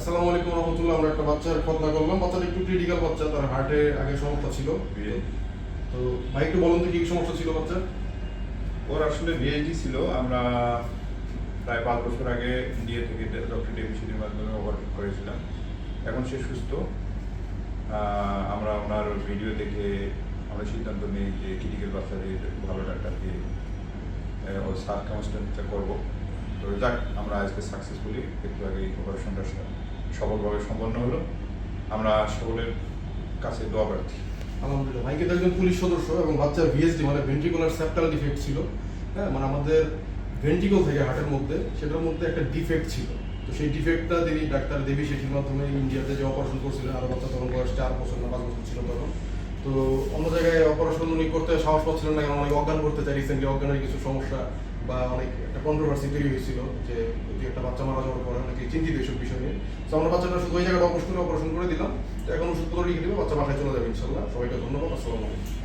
আসসালামু আলাইকুম রহমতুল্লাহ আমরা একটা বাচ্চার খতনা করলাম। বাচ্চাটা একটু ক্রিটিক্যাল বাচ্চা তার হার্টে আগে সমস্যা ছিল। তো ভাই একটু বলুন তো কি সমস্যা ছিল বাচ্চার? ওর আসলে ভিএইচডি ছিল। আমরা প্রায় পাঁচ বছর আগে ইন্ডিয়া থেকে ডক্টর ডেভিশনের মাধ্যমে ওভারটেক করেছিলাম। এখন সে সুস্থ। আমরা ওনার ভিডিও দেখে আমরা সিদ্ধান্ত নিই যে ক্রিটিক্যাল বাচ্চাদের ভালো ডাক্তারকে আহ, ওর সার কাউন্সিলিংটা করব। তো যাক, আমরা আজকে সাকসেসফুলি একটু আগে এই অপারেশনটা সফলভাবে সম্পন্ন হলো। আমরা সকলের কাছে দোয়া প্রার্থী। আলহামদুলিল্লাহ ভাইকে তো একজন পুলিশ সদস্য এবং বাচ্চার ভিএসডি মানে ভেন্ট্রিকুলার সেপ্টাল ডিফেক্ট ছিল। হ্যাঁ মানে আমাদের ভেন্ট্রিকল থেকে হার্টের মধ্যে, সেটার মধ্যে একটা ডিফেক্ট ছিল। তো সেই ডিফেক্টটা তিনি ডাক্তার দেবী শেঠির মাধ্যমে ইন্ডিয়াতে যে অপারেশন করছিলেন আরও বাচ্চা তখন বয়স চার বছর না পাঁচ বছর ছিল তখন। তো অন্য জায়গায় অপারেশন উনি করতে সাহস পাচ্ছিলেন না, কারণ অনেক অজ্ঞান করতে চাই রিসেন্টলি অজ্ঞানের কিছু সমস্যা। বা অনেক একটা কন্ট্রোভার্সি তৈরি হয়েছিল যে যদি একটা বাচ্চা মারা যাওয়ার পরে অনেকে চিন্তিত এইসব বিষয় নিয়ে। তো আমরা বাচ্চাটা শুধু ওই জায়গাটা অপারেশন অপারেশন করে দিলাম। তো এখন ওষুধপত্র লিখে দেবে বাচ্চা বাসায় চলে যাবে ইনশাল্লাহ সবাইকে ধন্যবাদ, আসসালামু আলাইকুম।